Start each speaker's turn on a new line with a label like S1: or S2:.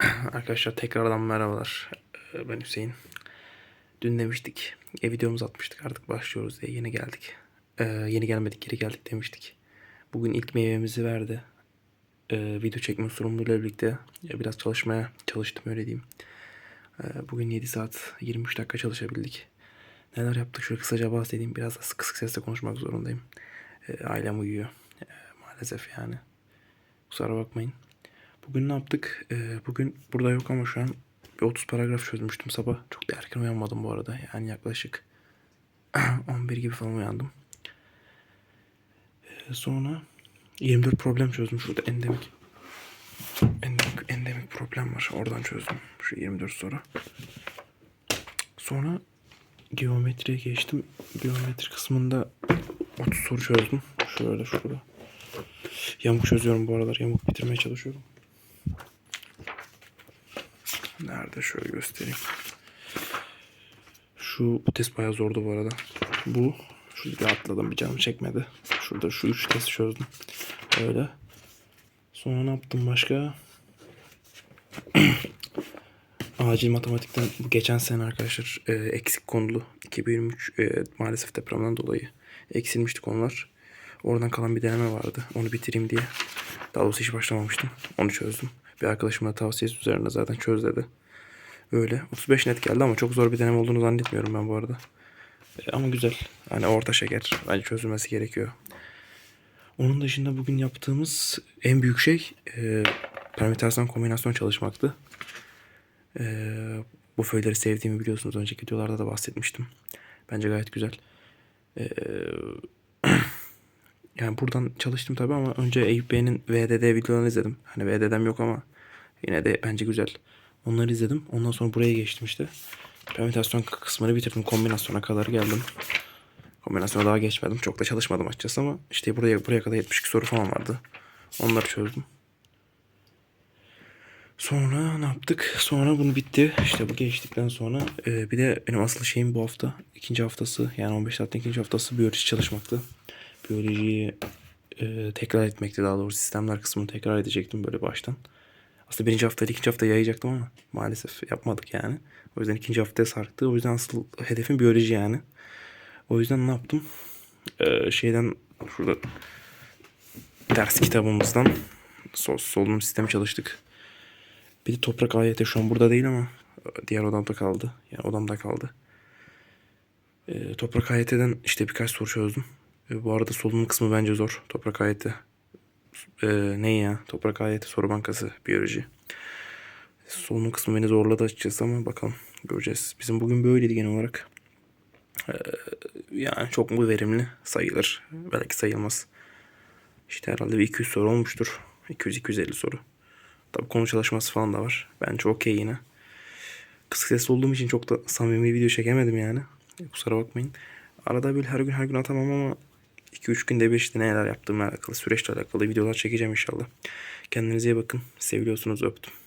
S1: Arkadaşlar tekrardan merhabalar. Ee, Ben Hüseyin. Dün demiştik. E, videomuzu atmıştık artık başlıyoruz diye yeni geldik. Ee, yeni gelmedik geri geldik demiştik. Bugün ilk meyvemizi verdi. Ee, video çekme sorumluluğuyla birlikte ya biraz çalışmaya çalıştım öyle diyeyim. Ee, bugün 7 saat 23 dakika çalışabildik. Neler yaptık şöyle kısaca bahsedeyim. Biraz da kısık sesle konuşmak zorundayım. Ee, ailem uyuyor. Ee, maalesef yani. Kusura bakmayın. Bugün ne yaptık? Ee, bugün burada yok ama şu an bir 30 paragraf çözmüştüm sabah. Çok da erken uyanmadım bu arada. Yani yaklaşık 11 gibi falan uyandım. Ee, sonra 24 problem çözdüm. Şurada endemik endemik, endemik problem var. Oradan çözdüm. Şu 24 soru. Sonra geometriye geçtim. Geometri kısmında 30 soru çözdüm. Şöyle şurada. Yamuk çözüyorum bu aralar. Yamuk bitirmeye çalışıyorum. Nerede şöyle göstereyim. Şu bu test bayağı zordu bu arada. Bu şurada atladım bir canım çekmedi. Şurada şu üç test çözdüm. Öyle. Sonra ne yaptım başka? Acil matematikten geçen sene arkadaşlar e, eksik konulu 2023 e, maalesef depremden dolayı eksilmişti konular. Oradan kalan bir deneme vardı. Onu bitireyim diye. Daha doğrusu hiç başlamamıştım. Onu çözdüm. Bir arkadaşımın da tavsiyesi üzerine zaten çöz dedi. Öyle. 35 net geldi ama çok zor bir deneme olduğunu zannetmiyorum ben bu arada. E, ama güzel. Hani orta şeker. Bence çözülmesi gerekiyor. Onun dışında bugün yaptığımız en büyük şey e, permütasyon kombinasyon çalışmaktı. E, bu föyleri sevdiğimi biliyorsunuz. Önceki videolarda da bahsetmiştim. Bence gayet güzel. E, yani buradan çalıştım tabii ama önce Eyüp Bey'in VDD videolarını izledim. Hani VDD'm yok ama yine de bence güzel. Onları izledim. Ondan sonra buraya geçtim işte. Permütasyon kısmını bitirdim. Kombinasyona kadar geldim. Kombinasyona daha geçmedim. Çok da çalışmadım açıkçası ama işte buraya buraya kadar 72 soru falan vardı. Onları çözdüm. Sonra ne yaptık? Sonra bunu bitti. İşte bu geçtikten sonra e, bir de benim asıl şeyim bu hafta. ikinci haftası yani 15 saatin ikinci haftası biyoloji çalışmaktı. Biyolojiyi e, tekrar etmekti daha doğrusu sistemler kısmını tekrar edecektim böyle baştan. Aslında birinci haftayla ikinci hafta yayacaktım ama maalesef yapmadık yani. O yüzden ikinci haftaya sarktı. O yüzden asıl hedefim biyoloji yani. O yüzden ne yaptım? Ee, şeyden şurada ders kitabımızdan sol, solunum sistemi çalıştık. Bir de toprak ayeti şu an burada değil ama diğer odamda kaldı. Yani odamda kaldı. Ee, toprak ayeteden işte birkaç soru çözdüm. Ee, bu arada solunum kısmı bence zor. Toprak ayeti. Ee, ne ya? Toprak ayeti soru bankası biyoloji. Solunum kısmı beni zorladı açıkçası ama bakalım göreceğiz. Bizim bugün böyleydi genel olarak. Ee, yani çok mu verimli sayılır. Belki sayılmaz. İşte herhalde bir 200 soru olmuştur. 200-250 soru. Tabii konu çalışması falan da var. Bence okey yine. Kısık sesli olduğum için çok da samimi video çekemedim yani. Kusura bakmayın. Arada böyle her gün her gün atamam ama 2-3 günde bir işte neler yaptığımla alakalı, süreçle alakalı videolar çekeceğim inşallah. Kendinize iyi bakın. Seviliyorsunuz öptüm.